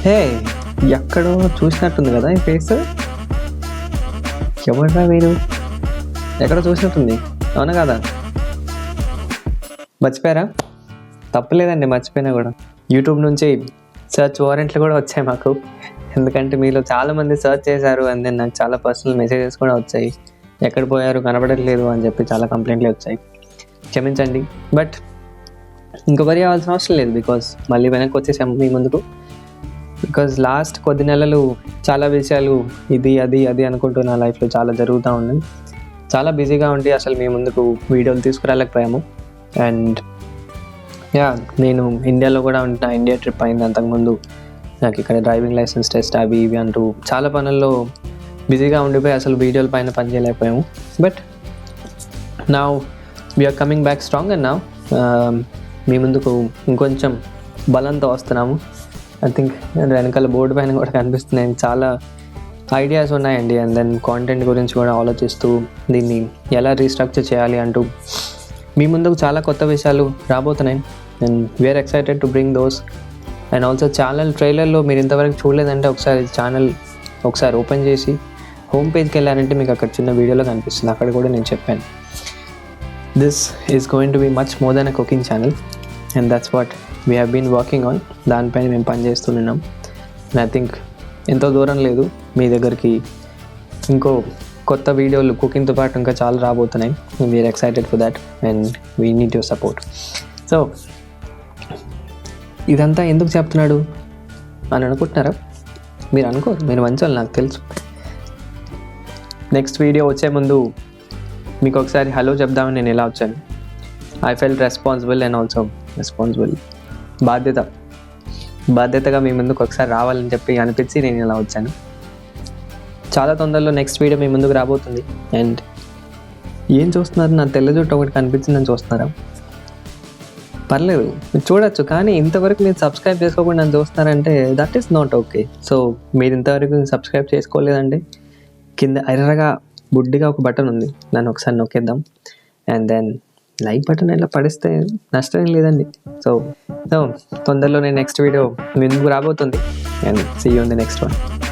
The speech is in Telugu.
హే ఎక్కడో చూసినట్టుంది కదా ఈ ఫేస్ ఎవడ్రా మీరు? ఎక్కడో చూసినట్టుంది. అవునా కదా? మర్చిపోయారా? తప్పలేదండి మర్చిపోయినా కూడా. యూట్యూబ్ నుంచి సెర్చ్ వారెంట్లు కూడా వచ్చాయి మాకు. ఎందుకంటే మీలో చాలామంది సెర్చ్ చేశారు అండ్ దెన్ నాకు చాలా పర్సనల్ మెసేజెస్ కూడా వచ్చాయి. ఎక్కడ పోయారు కనబడట్లేదు అని చెప్పి చాలా కంప్లైంట్లు వచ్చాయి. క్షమించండి. బట్ ఇంకా వరి అవ్వాల్సిన అవసరం లేదు బికాస్ మళ్ళీ వెనక్కి వచ్చేసాము మీ ముందుకు. బికాజ్ లాస్ట్ కొద్ది నెలలు చాలా విషయాలు ఇది అది అది అనుకుంటూ నా లైఫ్లో చాలా జరుగుతూ ఉన్నాయి చాలా బిజీగా ఉండి అసలు మీ ముందుకు వీడియోలు తీసుకురాలేకపోయాము. అండ్ యా నేను ఇండియాలో కూడా ఉంటున్నా ఇండియా ట్రిప్ అయింది అంతకుముందు నాకు ఇక్కడ డ్రైవింగ్ లైసెన్స్ టెస్ట్ అవి ఇవి అంటూ చాలా పనుల్లో బిజీగా ఉండిపోయి అసలు వీడియోల పైన పని చేయలేకపోయాము but now we're coming back strong and now మీ ముందుకు ఇంకొంచెం బలంతో వస్తున్నాము. ఐ థింక్ వెనకాల బోర్డు పైన కూడా కనిపిస్తున్నాయి. చాలా ఐడియాస్ ఉన్నాయండి. అండ్ దెన్ కాంటెంట్ గురించి కూడా ఆలోచిస్తూ దీన్ని ఎలా రీస్ట్రక్చర్ చేయాలి అంటూ మీ ముందుకు చాలా కొత్త విషయాలు రాబోతున్నాయి. And we're excited to bring those and also channel ట్రైలర్లో మీరు ఇంతవరకు చూడలేదంటే ఒకసారి ఛానల్ ఒకసారి ఓపెన్ చేసి హోమ్ పేజ్కి వెళ్ళారంటే మీకు అక్కడ చిన్న వీడియోలో కనిపిస్తుంది. అక్కడ కూడా నేను చెప్పాను. This is going to be much more than a cooking channel and that's what we have been working on దానిపైన మేము పనిచేస్తున్నాం అండ్ ఐ థింక్ ఎంతో దూరం లేదు మీ దగ్గరికి. ఇంకో కొత్త వీడియోలు కుకింగ్తో పాటు ఇంకా చాలా రాబోతున్నాయి. We're excited for that and we need your support so ఇదంతా ఎందుకు చెప్తున్నాడు? అని అనుకుంటున్నారా? మీరు అనుకోరు మీరు మంచోళ్ళు నాకు తెలుసు. నెక్స్ట్ వీడియో వచ్చే ముందు మీకు ఒకసారి హలో చెప్దామని నేను ఎలా వచ్చాను? I felt responsible and also responsible బాధ్యత. బాధ్యతగా మీ ముందుకు ఒకసారి రావాలని చెప్పి అనిపించి నేను ఇలా వచ్చాను. చాలా తొందరలో నెక్స్ట్ వీడియో మీ ముందుకు రాబోతుంది. అండ్ ఏం చూస్తున్నారు? నా తెల్ల జుట్టు ఒకటి కనిపించిందని చూస్తున్నారా? పర్లేదు. మీరు చూడొచ్చు కానీ ఇంతవరకు మీరు సబ్స్క్రైబ్ చేసుకోకుండా నన్ను చూస్తున్నారంటే that is not okay so మీరు ఇంతవరకు సబ్స్క్రైబ్ చేసుకోలేదంటే కింద ఎర్రగా బుడ్డిగా ఒక బటన్ ఉంది. దాన్ని ఒకసారి నొక్కేద్దాం. అండ్ దెన్ లైక్ బటన్ ఇలా పడిస్తే నష్టం ఏం లేదండి. సో సో తొందరలో నేను నెక్స్ట్ వీడియో ముందుకు రాబోతుంది. And see you the next one